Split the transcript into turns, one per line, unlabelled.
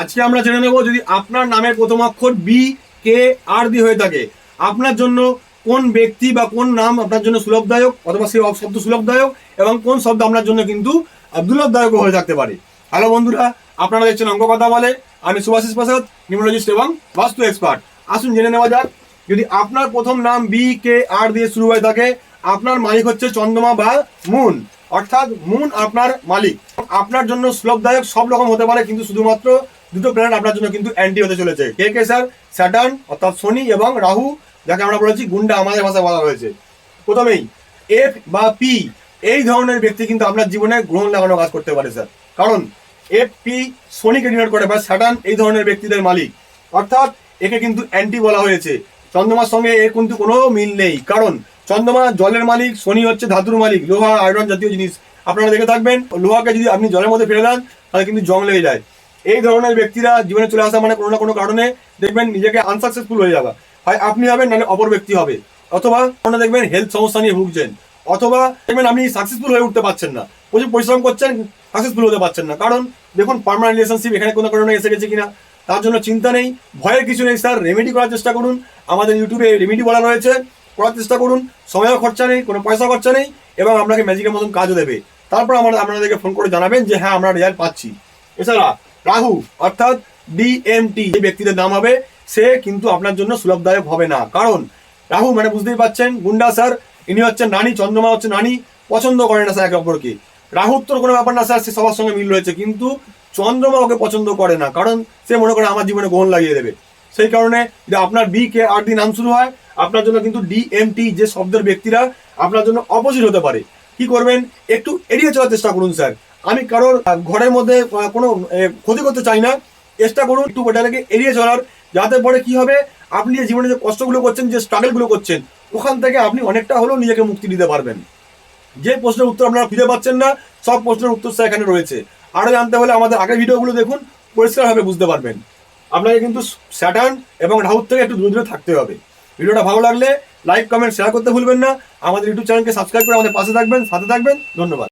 আজকে আমরা জেনে নেব যদি আপনার নামের প্রথম অক্ষর বি কে আর দিয়ে হয়ে থাকে, আপনার জন্য কোন ব্যক্তি বা কোন নাম আপনার জন্য সুলভদায়ক অথবা সেই শব্দ সুলভদায়ক এবং কোন শব্দ আপনার জন্য কিন্তু দুর্লভদায়ক হয়ে থাকতে পারে। হ্যালো বন্ধুরা, আপনারা দেখছেন অঙ্ক কথা বলে। আমি সুভাষিস প্রসাদ, নিউমোলজিস্ট এবং বাস্তু এক্সপার্ট। আসুন জেনে নেওয়া যাক, যদি আপনার প্রথম নাম বি কে আর দিয়ে শুরু হয়ে থাকে, আপনার মালিক হচ্ছে চন্দ্রমা বা মুন। অর্থাৎ মুন আপনার মালিক। আপনার জন্য সুলভদায়ক সব রকম হতে পারে, কিন্তু শুধুমাত্র দুটো প্ল্যানেট আপনার জন্য কিন্তু অ্যান্টি হতে চলেছে। কে কে স্যার স্যাটার্ন অর্থাৎ শনি এবং রাহু, যাকে আমরা বলেছি গুন্ডা, আমাদের ভাষায় বলা হয়েছে। প্রথমেই এফ বা পি এই ধরনের ব্যক্তি কিন্তু আপনার জীবনে গ্রহণ লাগানো কাজ করতে পারে স্যার কারণ এফ পি শনিকে ডিনোট করে বা স্যাটার্ন এই ধরনের ব্যক্তিদের মালিক। অর্থাৎ, একে কিন্তু অ্যান্টি বলা হয়েছে। চন্দ্রমার সঙ্গে এর কিন্তু কোনো মিল নেই। কারণ, চন্দ্রমা জলের মালিক, শনি হচ্ছে ধাতুর মালিক, লোহা আয়রন জাতীয় জিনিস। আপনারা দেখে থাকবেন, লোহাকে যদি আপনি জলের মধ্যে ফেলে দেন, তাহলে কিন্তু জং লেগে যায়। এই ধরনের ব্যক্তিরা জীবনে চলে আসা মানে কোনো না কোনো কারণে দেখবেন নিজেকে আনসাকসেসফুল হয়ে যাবে হয় আপনি হবেন নাহলে অপর ব্যক্তি হবে। অথবা কোনো দেখবেন হেলথ সমস্যা নিয়ে ভুগছেন। অথবা দেখবেন আপনি সাকসেসফুল হয়ে উঠতে পারছেন না। প্রচুর পরিশ্রম করছেন সাকসেসফুল হতে পারছেন না। কারণ দেখুন পার্মানেন্ট রিলেশনশিপ এখানে কোনো কারণে এসে গেছে কিনা। তার জন্য চিন্তা নেই। ভয়ের কিছু নেই স্যার রেমেডি করার চেষ্টা করুন। আমাদের ইউটিউবে রেমেডি বলা রয়েছে। করার চেষ্টা করুন। সময়ও খরচা নেই, কোনো পয়সা খরচা নেই এবং আপনাকে ম্যাজিকের মতন কাজও দেবে। তারপর আমরা আপনাদেরকে ফোন করে জানাবেন যে হ্যাঁ আমরা রেজাল্ট পাচ্ছি। এছাড়া রাহু অর্থাৎ ডিএমটি যে ব্যক্তিদের নাম হবে, সে কিন্তু আপনার জন্য সুলভদায়ক হবে না। কারণ রাহু মানে বুঝতেই পাচ্ছেন, গুন্ডা স্যার, ইনি হচ্ছেন নানি চন্দ্রমা হচ্ছে নানি পছন্দ করে না স্যার একে অপরকে। রাহুর তোর কোনো ব্যাপার না স্যার, সে সবার সঙ্গে মিল রয়েছে, কিন্তু চন্দ্রমা ওকে পছন্দ করে না, কারণ সে মনে করে আমার জীবনে গ্রহণ লাগিয়ে দেবে। সেই কারণে যদি আপনার বি কে আর দিয়ে নাম শুরু হয়, আপনার জন্য কিন্তু ডিএমটি যে শব্দের ব্যক্তিরা আপনার জন্য অপোজিট হতে পারে। কি করবেন? একটু এড়িয়ে চলার চেষ্টা করুন, স্যার। আমি কারোর ঘরের মধ্যে কোনো ক্ষতি করতে চাই না। চেষ্টা করুন একটু ওটাকে এড়িয়ে চলার, যাতে পরে কি হবে, আপনি যে জীবনে যে কষ্টগুলো করছেন, যে স্ট্রাগলগুলো করছেন, ওখান থেকে আপনি অনেকটা হলেও নিজেকে মুক্তি দিতে পারবেন। যে প্রশ্নের উত্তর আপনারা খুঁজে পাচ্ছেন না, সব প্রশ্নের উত্তর স্যার এখানে রয়েছে। আরও জানতে হলে আমাদের আগের ভিডিওগুলো দেখুন, পরিষ্কারভাবে বুঝতে পারবেন। আপনাকে কিন্তু স্যাটার্ন এবং রাহুর থেকে একটু দূরে দূরে থাকতে হবে। ভিডিওটা ভালো লাগলে লাইক, কমেন্ট শেয়ার করতে ভুলবেন না। আমাদের ইউটিউব চ্যানেলকে সাবস্ক্রাইব করে আমাদের পাশে থাকবেন, সাথে থাকবেন। ধন্যবাদ।